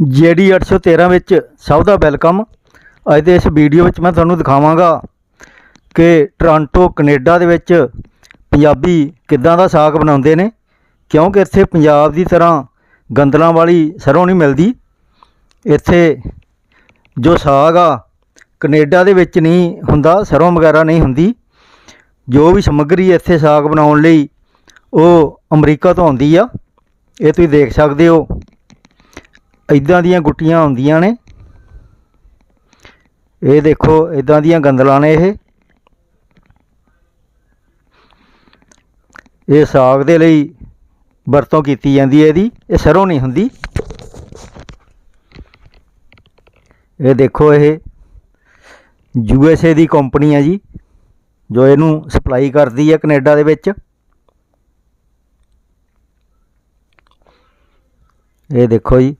GD 813 ਵਿੱਚ ਸਭ ਦਾ welcome, ਅੱਜ ਦੇ ਇਸ ਵੀਡੀਓ ਵਿੱਚ ਮੈਂ ਤੁਹਾਨੂੰ ਦਿਖਾਵਾਂਗਾ ਕਿ ਟੋਰਾਂਟੋ, ਕੈਨੇਡਾ ਦੇ ਵਿੱਚ ਪੰਜਾਬੀ ਕਿੱਦਾਂ ਦਾ ਸਾਗ ਬਣਾਉਂਦੇ ਨੇ, ਕਿਉਂਕਿ ਇੱਥੇ ਪੰਜਾਬ ਦੀ ਤਰ੍ਹਾਂ ਗੰਦਲਾਂ ਵਾਲੀ ਸਰੋਂ ਨਹੀਂ ਮਿਲਦੀ। ਇੱਥੇ ਜੋ ਸਾਗ ਆ, ਕੈਨੇਡਾ ਦੇ ਵਿੱਚ ਨਹੀਂ ਹੁੰਦਾ, ਸਰੋਂ ਵਗੈਰਾ ਨਹੀਂ ਹੁੰਦੀ। ਜੋ ਵੀ ਸਮੱਗਰੀ ਇੱਥੇ ਸਾਗ ਬਣਾਉਣ ਲਈ ਉਹ ਅਮਰੀਕਾ ਤੋਂ ਆਉਂਦੀ ਆ, ਇਹ ਤੁਸੀਂ ਦੇਖ ਸਕਦੇ ਹੋ। ਇਦਾਂ ਦੀਆਂ ਗੁੱਟੀਆਂ ਹੁੰਦੀਆਂ ਨੇ। ਇਹ ਦੇਖੋ ਇਦਾਂ ਦੀਆਂ ਗੰਦਲਾਂ ਨੇ ਇਹ। ਇਹ ਸਾਗ ਦੇ ਲਈ ਵਰਤੋਂ ਕੀਤੀ ਜਾਂਦੀ ਹੈ ਇਹਦੀ। ਇਹ ਸਰੋਂ ਨਹੀਂ ਹੁੰਦੀ। ਇਹ ਦੇਖੋ ਇਹ ਯੂ ਐਸ ਏ ਦੀ ਕੰਪਨੀ ਹੈ ਜੀ, ਜੋ ਇਹਨੂੰ ਸਪਲਾਈ ਕਰਦੀ ਹੈ ਕੈਨੇਡਾ ਦੇ ਵਿੱਚ। ਇਹ ਦੇਖੋ ਜੀ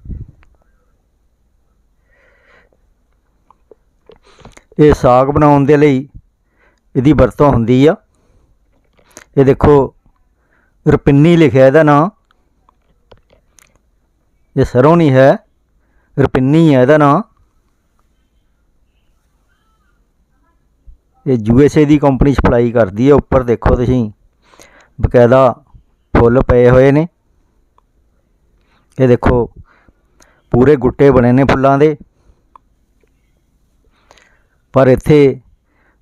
ਇਹ ਸਾਗ ਬਣਾਉਣ ਦੇ ਲਈ ਇਹਦੀ ਵਰਤੋਂ ਹੁੰਦੀ ਆ। ਇਹ ਦੇਖੋ, ਰਪਿੰਨੀ ਲਿਖਿਆ ਇਹਦਾ ਨਾਂ। ਇਹ ਸਰੋਂ ਨਹੀਂ ਹੈ, ਰਪਿੰਨੀ ਹੈ ਇਹਦਾ ਨਾਂ। ਇਹ ਯੂ ਐਸ ਏ ਦੀ ਕੰਪਨੀ ਸਪਲਾਈ ਕਰਦੀ ਹੈ ਉੱਪਰ ਦੇਖੋ ਤੁਸੀਂ, ਬਕਾਇਦਾ ਫੁੱਲ ਪਏ ਹੋਏ ਨੇ। ਇਹ ਦੇਖੋ, ਪੂਰੇ ਗੁੱਟੇ ਬਣੇ ਨੇ ਫੁੱਲਾਂ ਦੇ। ਪਰ ਇੱਥੇ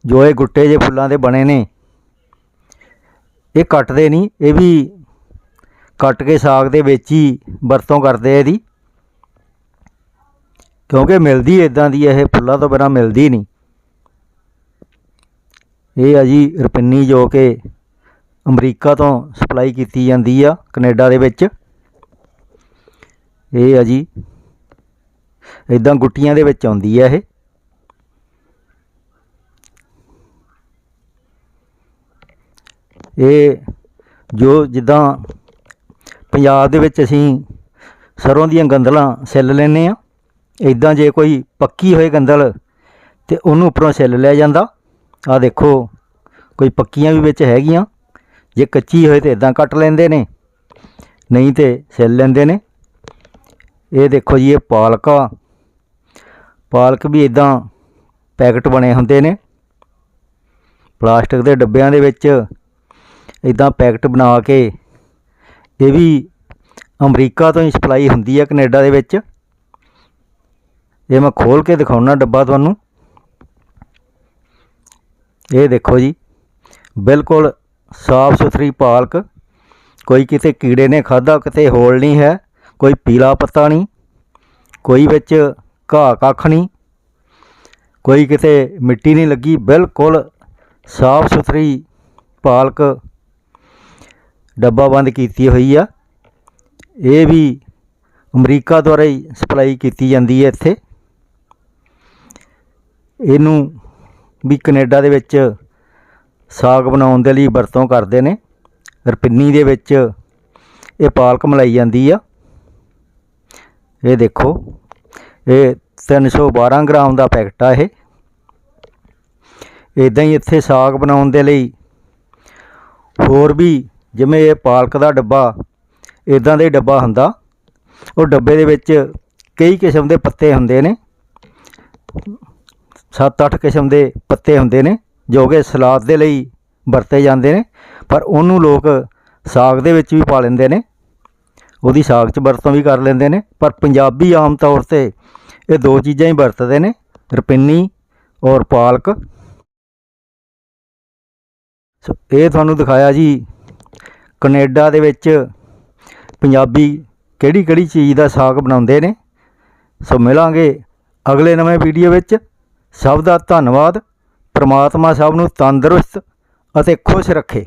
ਜੋ ਇਹ ਗੁੱਟੇ ਜੇ ਫੁੱਲਾਂ ਦੇ ਬਣੇ ਨੇ, ਇਹ ਕੱਟਦੇ ਨਹੀਂ, ਇਹ ਵੀ ਕੱਟ ਕੇ ਸਾਗ ਦੇ ਵਿੱਚ ਹੀ ਵਰਤੋਂ ਕਰਦੇ ਆ ਇਹਦੀ। ਕਿਉਂਕਿ ਮਿਲਦੀ ਇਦਾਂ ਦੀ ਇਹ ਫੁੱਲਾਂ ਤੋਂ ਬਿਨਾਂ ਮਿਲਦੀ ਨਹੀਂ। ਇਹ ਆ ਜੀ ਰਪਿੰਨੀ ਜੋ ਕਿ ਅਮਰੀਕਾ ਤੋਂ ਸਪਲਾਈ ਕੀਤੀ ਜਾਂਦੀ ਆ, ਕੈਨੇਡਾ ਦੇ ਵਿੱਚ। ਇਹ ਆ ਜੀ ਇਦਾਂ ਗੁੱਟੀਆਂ ਦੇ ਵਿੱਚ ਆਉਂਦੀ ਆ ਇਹ। ਇਹ ਜੋ ਜਿੱਦਾਂ ਪੰਜਾਬ ਦੇ ਵਿੱਚ ਅਸੀਂ ਸਰੋਂ ਦੀਆਂ ਗੰਦਲਾਂ ਸਿੱਲ ਲੈਨੇ ਆ ਇਦਾਂ ਜੇ ਕੋਈ ਪੱਕੀ ਹੋਏ ਗੰਦਲ ਤੇ ਉਹਨੂੰ ਉੱਪਰੋਂ ਸਿੱਲ ਲਿਆ ਜਾਂਦਾ। ਆ ਦੇਖੋ, ਕੋਈ ਪੱਕੀਆਂ ਵੀ ਵਿੱਚ ਹੈਗੀਆਂ, ਜੇ ਕੱਚੀ ਹੋਏ ਤੇ ਇਦਾਂ ਕੱਟ ਲੈਂਦੇ ਨੇ, ਨਹੀਂ ਤੇ ਸਿੱਲ ਲੈਂਦੇ ਨੇ। ਇਹ ਦੇਖੋ ਜੀ, ਇਹ ਪਾਲਕ ਆ। ਪਾਲਕ ਵੀ ਇਦਾਂ ਪੈਕਟ ਬਣੇ ਹੁੰਦੇ ਨੇ। ਪਲਾਸਟਿਕ ਦੇ ਡੱਬਿਆਂ ਦੇ ਵਿੱਚ ਇਦਾਂ ਪੈਕਟ ਬਣਾ ਕੇ, ਇਹ ਵੀ ਅਮਰੀਕਾ ਤੋਂ ਹੀ ਸਪਲਾਈ ਹੁੰਦੀ ਹੈ ਕੈਨੇਡਾ ਦੇ ਵਿੱਚ। ਇਹ ਮੈਂ ਖੋਲ ਕੇ ਦਿਖਾਉਣਾ ਡੱਬਾ ਤੁਹਾਨੂੰ। ਇਹ ਦੇਖੋ ਜੀ, ਬਿਲਕੁਲ ਸਾਫ਼ ਸੁਥਰੀ ਪਾਲਕ। ਕੋਈ ਕਿਤੇ ਕੀੜੇ ਨੇ ਖਾਦਾ ਕਿਤੇ ਹੋਲ ਨਹੀਂ ਹੈ, ਕੋਈ ਪੀਲਾ ਪੱਤਾ ਨਹੀਂ, ਕੋਈ ਵਿੱਚ ਘਾਹ ਕੱਖ ਨਹੀਂ, ਕੋਈ ਕਿਤੇ ਮਿੱਟੀ ਨਹੀਂ ਲੱਗੀ। ਬਿਲਕੁਲ ਸਾਫ਼ ਸੁਥਰੀ ਪਾਲਕ ਡੱਬਾ ਬੰਦ ਕੀਤੀ ਹੋਈ ਆ। ਇਹ ਵੀ ਅਮਰੀਕਾ ਦੁਆਰਾ ਹੀ ਸਪਲਾਈ ਕੀਤੀ ਜਾਂਦੀ ਹੈ ਇੱਥੇ। ਇਹਨੂੰ ਵੀ ਕੈਨੇਡਾ ਦੇ ਵਿੱਚ ਸਾਗ ਬਣਾਉਣ ਦੇ ਲਈ ਵਰਤੋਂ ਕਰਦੇ ਨੇ। ਰਪਿੰਨੀ ਦੇ ਵਿੱਚ ਇਹ ਪਾਲਕ ਮਲਾਈ ਜਾਂਦੀ ਆ। ਇਹ ਦੇਖੋ, ਇਹ 312 ਗ੍ਰਾਮ ਦਾ ਪੈਕਟ ਆ ਇਹ। ਇਦਾਂ ਹੀ ਇੱਥੇ ਸਾਗ ਬਣਾਉਣ ਦੇ ਲਈ ਹੋਰ ਵੀ ਜਿਵੇਂ ਇਹ ਪਾਲਕ ਦਾ ਡੱਬਾ ਇਦਾਂ ਦਾ ਹੀ ਡੱਬਾ ਹੁੰਦਾ। ਉਹ ਡੱਬੇ ਦੇ ਵਿੱਚ ਕਈ ਕਿਸਮ ਦੇ ਪੱਤੇ ਹੁੰਦੇ ਨੇ। 7-8 ਕਿਸਮ ਦੇ ਪੱਤੇ ਹੁੰਦੇ ਨੇ, ਜੋ ਕਿ ਸਲਾਦ ਦੇ ਲਈ ਵਰਤੇ ਜਾਂਦੇ ਨੇ। ਪਰ ਉਹਨੂੰ ਲੋਕ ਸਾਗ ਦੇ ਵਿੱਚ ਵੀ ਪਾ ਲੈਂਦੇ ਨੇ। ਉਹਦੀ ਸਾਗ 'ਚ ਵਰਤੋਂ ਵੀ ਕਰ ਲੈਂਦੇ ਨੇ। ਪਰ ਪੰਜਾਬੀ ਆਮ ਤੌਰ ਤੇ ਇਹ ਦੋ ਚੀਜ਼ਾਂ ਹੀ ਵਰਤਦੇ ਨੇ, ਰਪਿੰਨੀ ਔਰ ਪਾਲਕ। ਸੋ, ਇਹ ਤੁਹਾਨੂੰ ਦਿਖਾਇਆ ਜੀ ਕੈਨੇਡਾ ਦੇ ਵਿੱਚ ਪੰਜਾਬੀ ਕਿਹੜੀ ਕਿਹੜੀ ਚੀਜ਼ ਦਾ ਸਾਗ ਬਣਾਉਂਦੇ ਨੇ? ਸੋ ਮਿਲਾਂਗੇ ਅਗਲੇ ਨਵੇਂ ਵੀਡੀਓ ਵਿੱਚ। ਸਭ ਦਾ ਧੰਨਵਾਦ। ਪ੍ਰਮਾਤਮਾ ਸਭ ਨੂੰ ਤੰਦਰੁਸਤ ਅਤੇ ਖੁਸ਼ ਰੱਖੇ।